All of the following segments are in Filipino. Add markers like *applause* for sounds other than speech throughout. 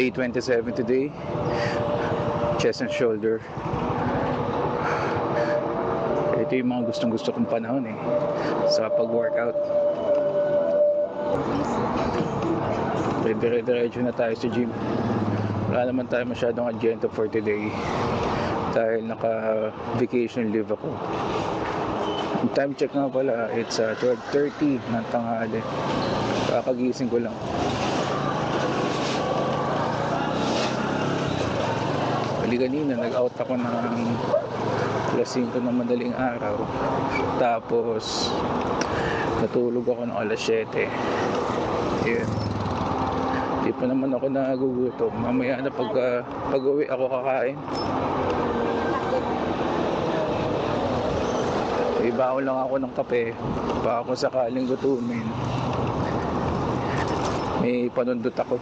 Day 27 today. Chest and shoulder. Ito yung mga gustong gusto kong panahon eh. Sa pag-workout. Dire-diretso na tayo sa gym. Wala naman tayo masyadong agenda for today. Dahil naka-vacation leave ako. Yung time check nga pala, it's uh, 12.30 ng tanghali. Kakagising ko lang. Bali kanina, nag-out ako ng alas 5 ng madaling araw. Tapos, natulog ako ng alas 7. Yun. Di pa naman ako nagugutom. Mamaya na pag, uh, pag uwi ako kakain. Ibaon lang ako ng kape. Baka ako sakaling gutumin. May panundot ako.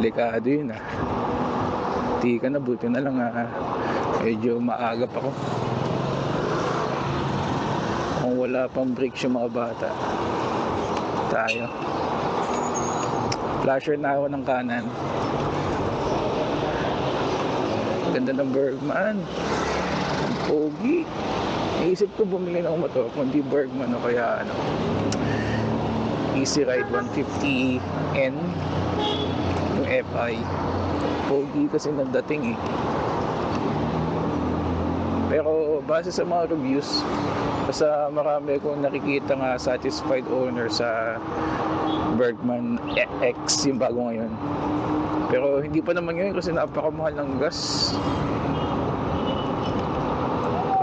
Delikado yun ah. Di ka na, buti na lang ah. Medyo maagap ako. Kung wala pang brakes yung mga bata. Tayo. Flasher na ako ng kanan. Ganda ng Bergman. Pogi. Naisip ko bumili ng motor kung di Bergman o kaya ano. Easy Ride 150N yung FI. Pogi kasi nagdating eh. Pero base sa mga reviews, sa marami kong nakikita nga satisfied owner sa Bergman X yung bago ngayon. Pero hindi pa naman ngayon kasi napakamahal ng gas.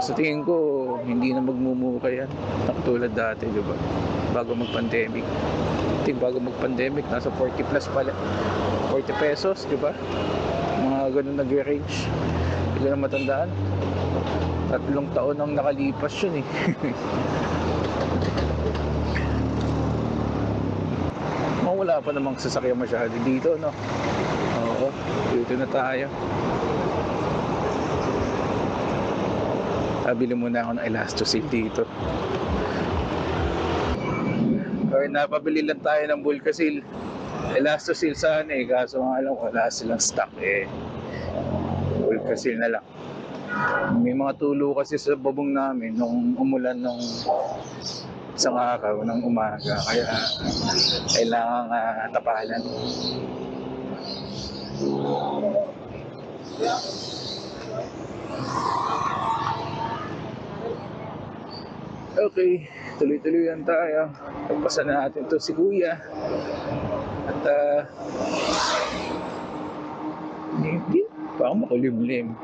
Sa tingin ko, hindi na magmumuka yan. Nakatulad dati, di ba? Bago mag-pandemic. I think bago mag-pandemic, nasa 40 plus pala. 40 pesos, di ba? Mga ganun nag-range. Hindi na matandaan. Tatlong taon nang nakalipas yun eh. Mukhang *laughs* wala pa namang sasakyan masyado dito, no? Oo, dito na tayo. Abili muna ako ng Elastosil dito. Or napabili lang tayo ng Bulkasil. Elastosil sana eh, kaso nga lang wala silang stock eh. Bulkasil na lang. May mga tulo kasi sa babong namin nung umulan nung isang araw ng umaga. Kaya kailangan uh, tapalan. Okay, tuloy-tuloy yan tayo. Pagpasan na natin to si Kuya. At uh, hindi, baka makulimlim.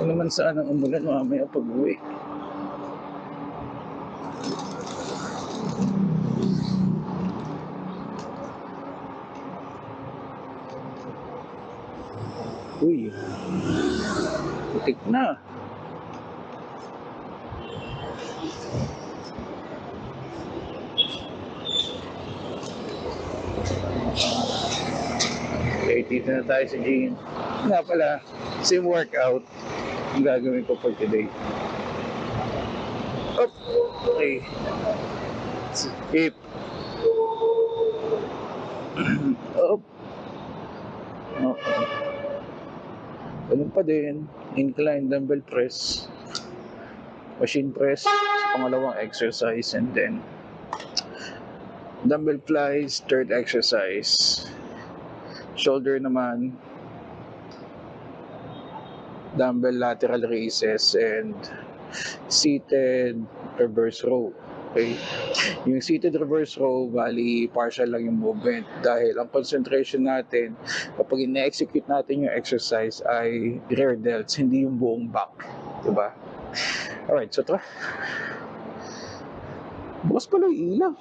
Ano naman saan ang umulan mamaya pag uwi. Uy, putik na. Dito na tayo sa gym. Nga pala, same workout ang gagawin ko for today. Up. Okay. Skip. *clears throat* Up. Okay. Ganun pa din. Incline dumbbell press. Machine press sa pangalawang exercise and then dumbbell flies, third exercise. Shoulder naman, dumbbell lateral raises and seated reverse row. Okay? Yung seated reverse row, bali partial lang yung movement dahil ang concentration natin kapag ina-execute natin yung exercise ay rear delts, hindi yung buong back. Diba? Alright, so tara. Bukas pala yung ilaw.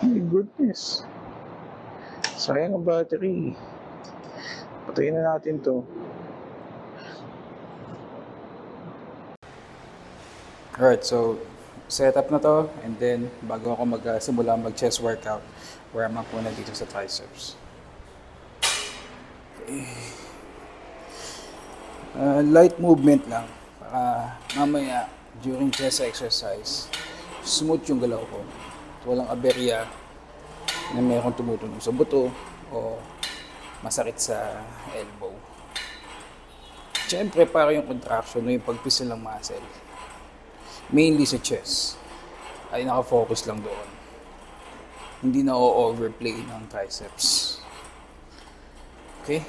My goodness. Sayang ang battery. Patayin na natin to. Alright, so set up na to and then bago ako magsimula mag-chest workout, warm up muna dito sa triceps. Okay. Uh, light movement lang para mamaya during chest exercise smooth yung galaw ko. Walang aberya na mayroong tumutunog sa buto o masakit sa elbow. Siyempre, para yung contraction o yung pagpisil ng muscle, mainly sa chest, ay nakafocus lang doon. Hindi na o-overplay ng triceps. Okay?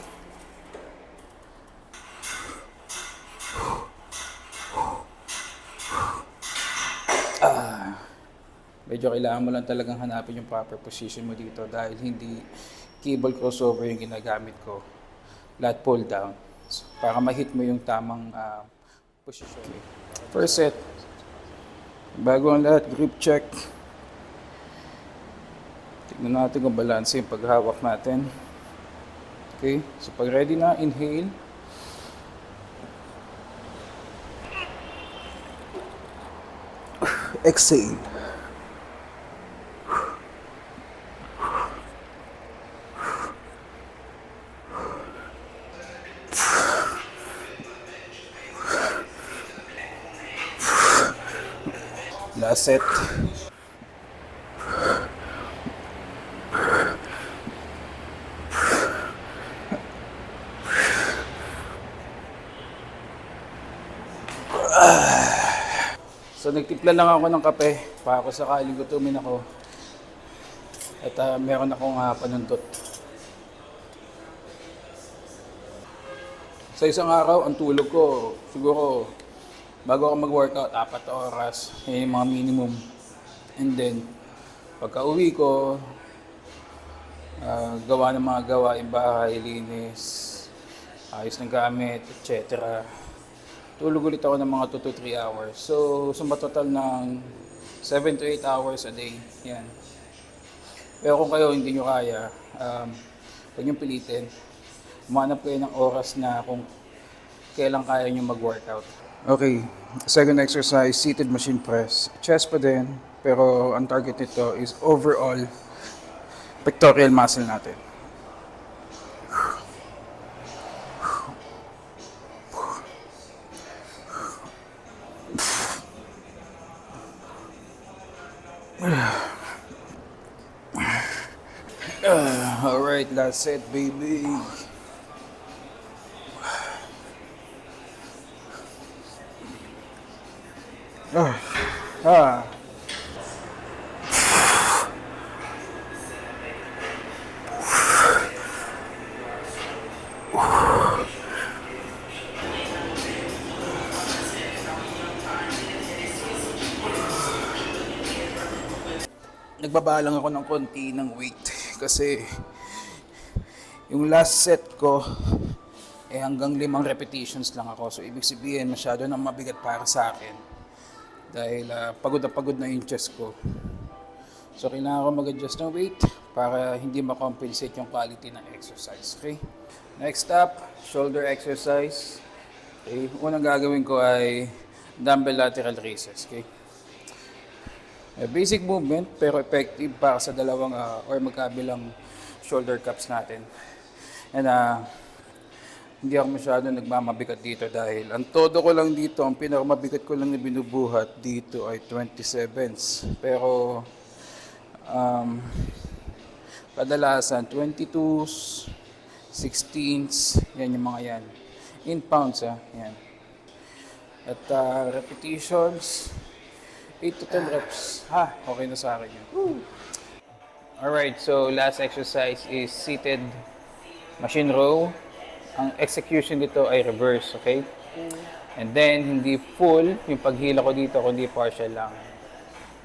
Medyo kailangan mo lang talagang hanapin yung proper position mo dito dahil hindi cable crossover yung ginagamit ko. Lat pull down. So, para ma-hit mo yung tamang ah, position. First set. Bago ang lahat, grip check. Tignan natin kung balance yung paghawak natin. Okay, so pag ready na, inhale. Exhale. Set. So nagtimpla lang ako ng kape para ako sakaling gutumin ako. At ah, meron akong uh, panuntot. Sa isang araw, ang tulog ko, siguro, bago ako mag-workout, apat oras. Yung mga minimum. And then, pagka uwi ko, ah, gawa ng mga gawain bahay, linis, ayos ng gamit, etc. Tulog ulit ako ng mga 2 to 3 hours. So, summa total ng 7 to 8 hours a day. Yan. Pero kung kayo hindi nyo kaya, um, huwag nyo pilitin. Umanap kayo ng oras na kung kailan kaya nyo mag-workout. Okay, second exercise, seated machine press. Chest pa din, pero ang target nito is overall pectoral muscle natin. *sighs* All right, last set, baby. Ah. Ah. Nagbabalang ako ng konti ng weight kasi yung last set ko eh hanggang limang repetitions lang ako. So ibig sabihin masyado nang mabigat para sa akin dahil ah, pagod na pagod na yung chest ko. So kailangan ko mag-adjust ng weight para hindi makompensate yung quality ng exercise. Okay? Next up, shoulder exercise. Okay? Unang gagawin ko ay dumbbell lateral raises. Okay? Eh, basic movement pero effective para sa dalawang ah, or magkabilang shoulder cups natin. And ah, hindi ako masyado nagmamabigat dito dahil ang todo ko lang dito, ang pinakamabigat ko lang na binubuhat dito ay 27s. Pero um, kadalasan 22s, 16s, yan yung mga yan. In pounds ah, yan. At ah, repetitions, 8 to 10 reps. Ha, okay na sa akin yun. Alright, so last exercise is seated machine row. Ang execution dito ay reverse, okay? And then, hindi full yung paghila ko dito, kundi partial lang.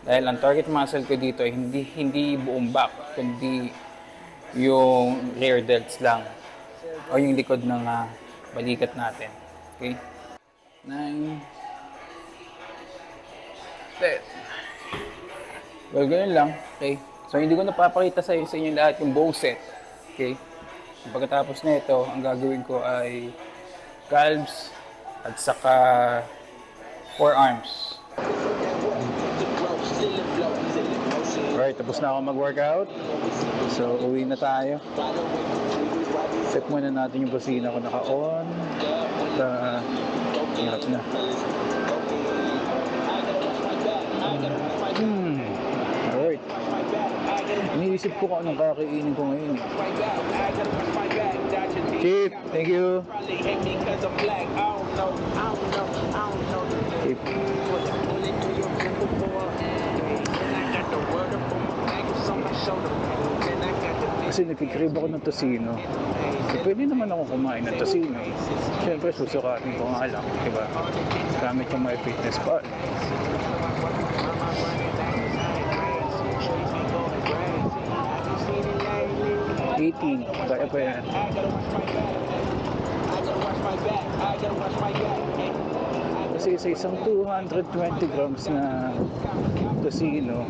Dahil ang target muscle ko dito ay hindi, hindi buong back, kundi yung rear delts lang. O yung likod ng ah, balikat natin. Okay? 9, 10. Well, ganun lang. Okay? So, hindi ko napapakita sa, sa inyo lahat yung bow set. Okay? Pagkatapos na ito, ang gagawin ko ay calves at saka forearms. Alright, tapos na ako mag-workout. So, uwi na tayo. Set muna natin yung busina ko naka-on. At, uh, hirap na. Iniisip ko kung anong kakainin ko ngayon. Chief, thank you. Chief. Kasi nagkikrib ako ng tosino. Eh, pwede naman ako kumain ng tosino. Siyempre, susukatin ko nga lang, di ba? Gamit yung my fitness pal. Kaya pa yan. Kasi sa isang 220 grams na tosino,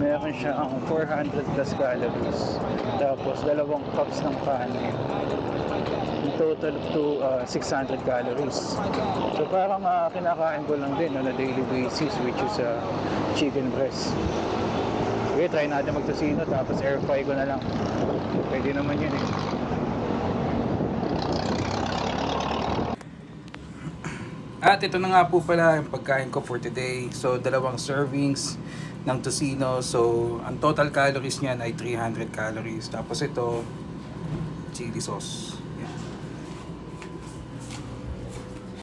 meron siyang 400 plus calories. Tapos dalawang cups ng kanin. In total to uh, 600 calories. So parang uh, kinakain ko lang din on a daily basis which is uh, chicken breast. Okay, try natin magtosino tapos air fry ko na lang. Pwede naman yun eh. At ito na nga po pala yung pagkain ko for today. So, dalawang servings ng tocino. So, ang total calories niyan ay 300 calories. Tapos ito, chili sauce.